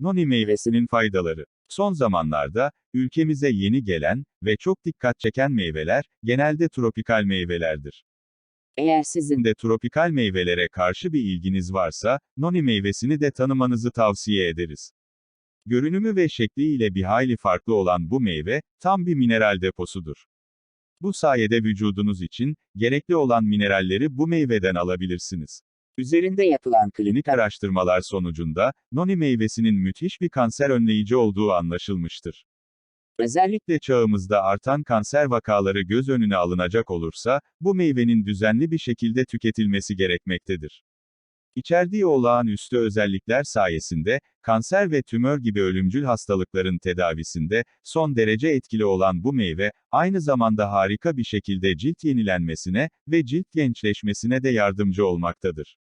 Noni meyvesinin faydaları. Son zamanlarda, ülkemize yeni gelen ve çok dikkat çeken meyveler, genelde tropikal meyvelerdir. Eğer sizin de tropikal meyvelere karşı bir ilginiz varsa, noni meyvesini de tanımanızı tavsiye ederiz. Görünümü ve şekliyle bir hayli farklı olan bu meyve, tam bir mineral deposudur. Bu sayede vücudunuz için, gerekli olan mineralleri bu meyveden alabilirsiniz. Üzerinde yapılan klinik araştırmalar sonucunda, noni meyvesinin müthiş bir kanser önleyici olduğu anlaşılmıştır. Özellikle çağımızda artan kanser vakaları göz önüne alınacak olursa, bu meyvenin düzenli bir şekilde tüketilmesi gerekmektedir. İçerdiği olağanüstü özellikler sayesinde, kanser ve tümör gibi ölümcül hastalıkların tedavisinde, son derece etkili olan bu meyve, aynı zamanda harika bir şekilde cilt yenilenmesine ve cilt gençleşmesine de yardımcı olmaktadır.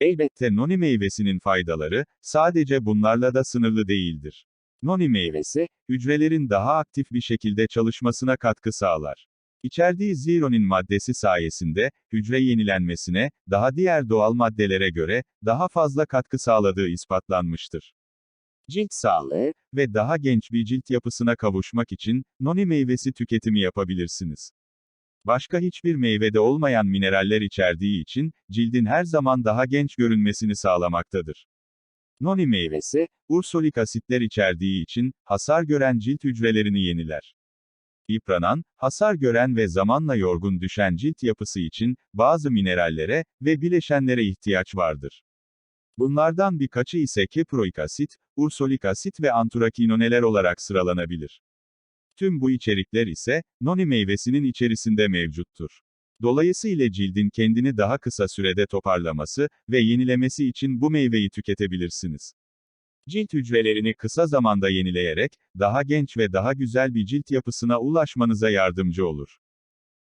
Elbette noni meyvesinin faydaları, sadece bunlarla da sınırlı değildir. Noni meyvesi, hücrelerin daha aktif bir şekilde çalışmasına katkı sağlar. İçerdiği zironin maddesi sayesinde, hücre yenilenmesine, daha diğer doğal maddelere göre, daha fazla katkı sağladığı ispatlanmıştır. Cilt sağlığı ve daha genç bir cilt yapısına kavuşmak için, noni meyvesi tüketimi yapabilirsiniz. Başka hiçbir meyvede olmayan mineraller içerdiği için, cildin her zaman daha genç görünmesini sağlamaktadır. Noni meyvesi, ursolik asitler içerdiği için, hasar gören cilt hücrelerini yeniler. Yıpranan, hasar gören ve zamanla yorgun düşen cilt yapısı için, bazı minerallere ve bileşenlere ihtiyaç vardır. Bunlardan birkaçı ise keproik asit, ursolik asit ve antrakinoneler olarak sıralanabilir. Tüm bu içerikler ise, noni meyvesinin içerisinde mevcuttur. Dolayısıyla cildin kendini daha kısa sürede toparlaması ve yenilemesi için bu meyveyi tüketebilirsiniz. Cilt hücrelerini kısa zamanda yenileyerek, daha genç ve daha güzel bir cilt yapısına ulaşmanıza yardımcı olur.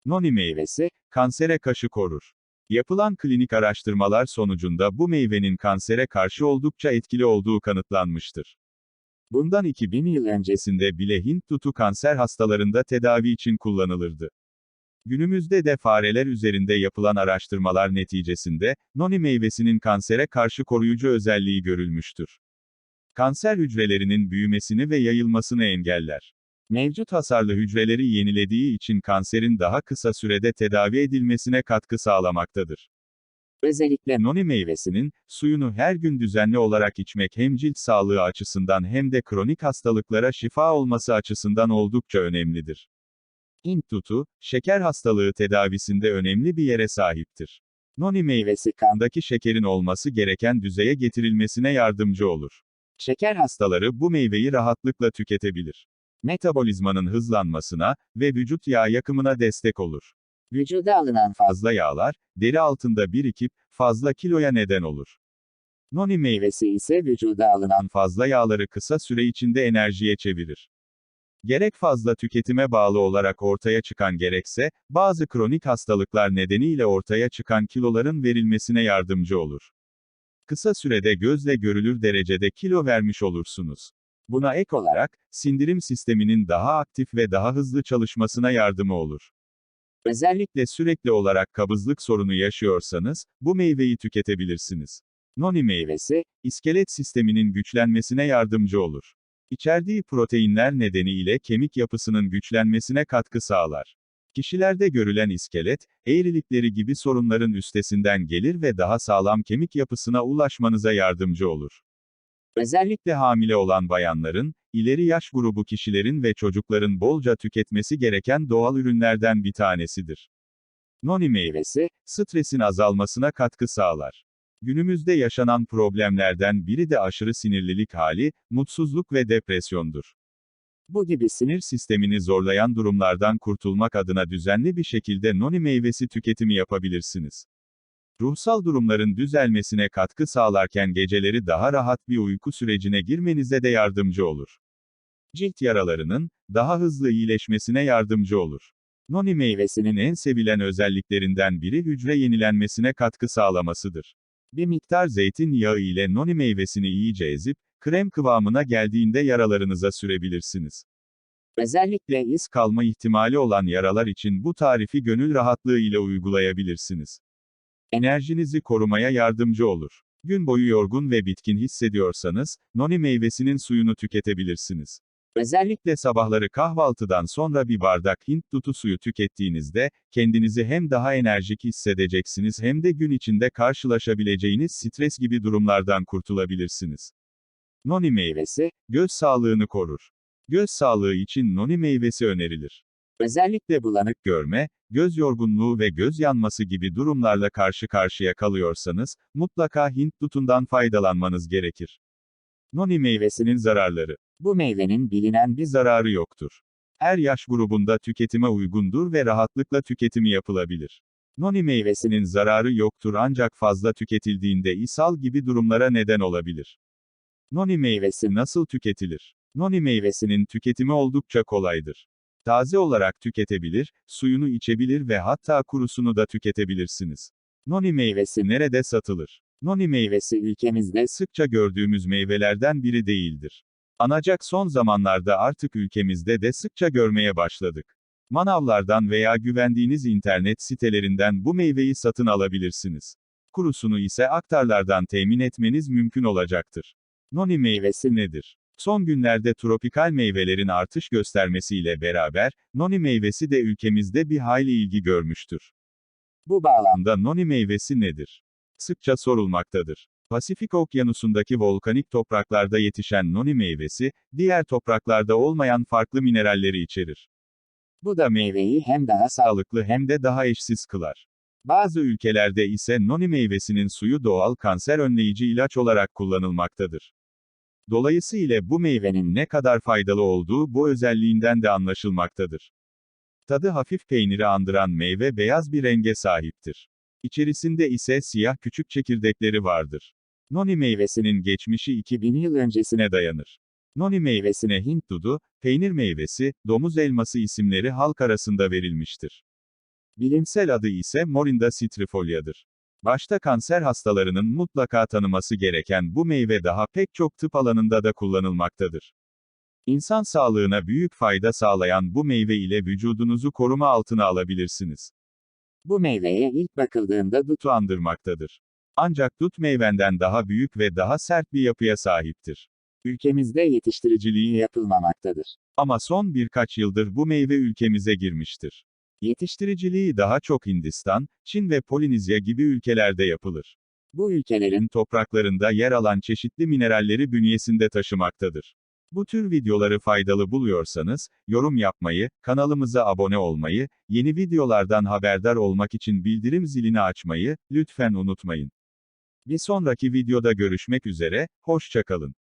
Noni meyvesi, kansere karşı korur. Yapılan klinik araştırmalar sonucunda bu meyvenin kansere karşı oldukça etkili olduğu kanıtlanmıştır. Bundan 2000 yıl öncesinde bile Hint tutu kanser hastalarında tedavi için kullanılırdı. Günümüzde de fareler üzerinde yapılan araştırmalar neticesinde, noni meyvesinin kansere karşı koruyucu özelliği görülmüştür. Kanser hücrelerinin büyümesini ve yayılmasını engeller. Mevcut hasarlı hücreleri yenilediği için kanserin daha kısa sürede tedavi edilmesine katkı sağlamaktadır. Özellikle Noni meyvesinin, suyunu her gün düzenli olarak içmek hem cilt sağlığı açısından hem de kronik hastalıklara şifa olması açısından oldukça önemlidir. Hint tutu, şeker hastalığı tedavisinde önemli bir yere sahiptir. Noni meyvesi kandaki şekerin olması gereken düzeye getirilmesine yardımcı olur. şeker Hastaları bu meyveyi rahatlıkla tüketebilir. Metabolizmanın hızlanmasına ve vücut yağ yakımına destek olur. Vücuda alınan fazla yağlar, deri altında birikip, fazla kiloya neden olur. Noni meyvesi ise vücuda alınan fazla yağları kısa süre içinde enerjiye çevirir. Gerek fazla tüketime bağlı olarak ortaya çıkan gerekse, bazı kronik hastalıklar nedeniyle ortaya çıkan kiloların verilmesine yardımcı olur. Kısa sürede gözle görülür derecede kilo vermiş olursunuz. Buna ek olarak, sindirim sisteminin daha aktif ve daha hızlı çalışmasına yardımı olur. Özellikle sürekli olarak kabızlık sorunu yaşıyorsanız, bu meyveyi tüketebilirsiniz. Noni meyvesi, iskelet sisteminin güçlenmesine yardımcı olur. İçerdiği proteinler nedeniyle kemik yapısının güçlenmesine katkı sağlar. Kişilerde görülen iskelet, eğrilikleri gibi sorunların üstesinden gelir ve daha sağlam kemik yapısına ulaşmanıza yardımcı olur. Özellikle hamile olan bayanların, ileri yaş grubu kişilerin ve çocukların bolca tüketmesi gereken doğal ürünlerden bir tanesidir. Noni meyvesi, stresin azalmasına katkı sağlar. Günümüzde yaşanan problemlerden biri de aşırı sinirlilik hali, mutsuzluk ve depresyondur. bu gibi Sinir sistemini zorlayan durumlardan kurtulmak adına düzenli bir şekilde noni meyvesi tüketimi yapabilirsiniz. Ruhsal durumların düzelmesine katkı sağlarken geceleri daha rahat bir uyku sürecine girmenize de yardımcı olur. Cilt yaralarının daha hızlı iyileşmesine yardımcı olur. Noni meyvesinin en sevilen özelliklerinden biri hücre yenilenmesine katkı sağlamasıdır. Bir miktar zeytinyağı ile noni meyvesini iyice ezip, krem kıvamına geldiğinde yaralarınıza sürebilirsiniz. özellikle iz Kalma ihtimali olan yaralar için bu tarifi gönül rahatlığı ile uygulayabilirsiniz. Enerjinizi korumaya yardımcı olur. Gün boyu yorgun ve bitkin hissediyorsanız, noni meyvesinin suyunu tüketebilirsiniz. Özellikle Sabahları kahvaltıdan sonra bir bardak Hint dutu suyu tükettiğinizde, kendinizi hem daha enerjik hissedeceksiniz hem de gün içinde karşılaşabileceğiniz stres gibi durumlardan kurtulabilirsiniz. Noni meyvesi, göz sağlığını korur. Göz sağlığı için noni meyvesi önerilir. Özellikle bulanık Görme, göz yorgunluğu ve göz yanması gibi durumlarla karşı karşıya kalıyorsanız, mutlaka Hint dutundan faydalanmanız gerekir. Noni meyvesinin zararları. bu meyvenin bilinen Bir zararı yoktur. Her yaş grubunda tüketime uygundur ve rahatlıkla tüketimi yapılabilir. Noni meyvesinin zararı yoktur ancak fazla tüketildiğinde ishal gibi durumlara neden olabilir. Noni meyvesi nasıl tüketilir? Noni meyvesinin tüketimi oldukça kolaydır. Taze olarak tüketebilir, suyunu içebilir ve hatta kurusunu da tüketebilirsiniz. Noni meyvesi nerede satılır? Noni meyvesi ülkemizde sıkça gördüğümüz meyvelerden biri değildir. Ancak son zamanlarda artık ülkemizde de sıkça görmeye başladık. Manavlardan veya güvendiğiniz internet sitelerinden bu meyveyi satın alabilirsiniz. Kurusunu ise aktarlardan temin etmeniz mümkün olacaktır. Noni meyvesi nedir? Son günlerde tropikal meyvelerin artış göstermesiyle beraber, noni meyvesi de ülkemizde bir hayli ilgi görmüştür. bu bağlamda noni meyvesi nedir? Sıkça sorulmaktadır. Pasifik Okyanusu'ndaki volkanik topraklarda yetişen noni meyvesi, diğer topraklarda olmayan farklı mineralleri içerir. bu da meyveyi hem daha Sağlıklı hem de daha eşsiz kılar. Bazı ülkelerde ise noni meyvesinin suyu doğal kanser önleyici ilaç olarak kullanılmaktadır. Dolayısıyla bu meyvenin ne kadar faydalı olduğu bu özelliğinden de anlaşılmaktadır. Tadı hafif peyniri andıran meyve beyaz bir renge sahiptir. İçerisinde ise siyah küçük çekirdekleri vardır. Noni meyvesinin geçmişi 2000 yıl öncesine2000'e dayanır. Noni meyvesine Hint dudu, peynir meyvesi, domuz elması isimleri halk arasında verilmiştir. Bilimsel adı ise Morinda citrifolia'dır. Başta kanser hastalarının mutlaka tanıması gereken bu meyve daha pek çok tıp alanında da kullanılmaktadır. İnsan sağlığına büyük fayda sağlayan bu meyve ile vücudunuzu koruma altına alabilirsiniz. bu meyveye ilk bakıldığında dut andırmaktadır. Ancak dut meyvenden daha büyük ve daha sert bir yapıya sahiptir. ülkemizde yetiştiriciliği yapılmamaktadır. Ama son birkaç yıldır bu meyve ülkemize girmiştir. Yetiştiriciliği daha çok Hindistan, Çin ve Polinezya gibi ülkelerde yapılır. Bu ülkelerin Topraklarında yer alan çeşitli mineralleri bünyesinde taşımaktadır. Bu tür videoları faydalı buluyorsanız, yorum yapmayı, kanalımıza abone olmayı, yeni videolardan haberdar olmak için bildirim zilini açmayı, lütfen unutmayın. Bir sonraki videoda görüşmek üzere, hoşçakalın.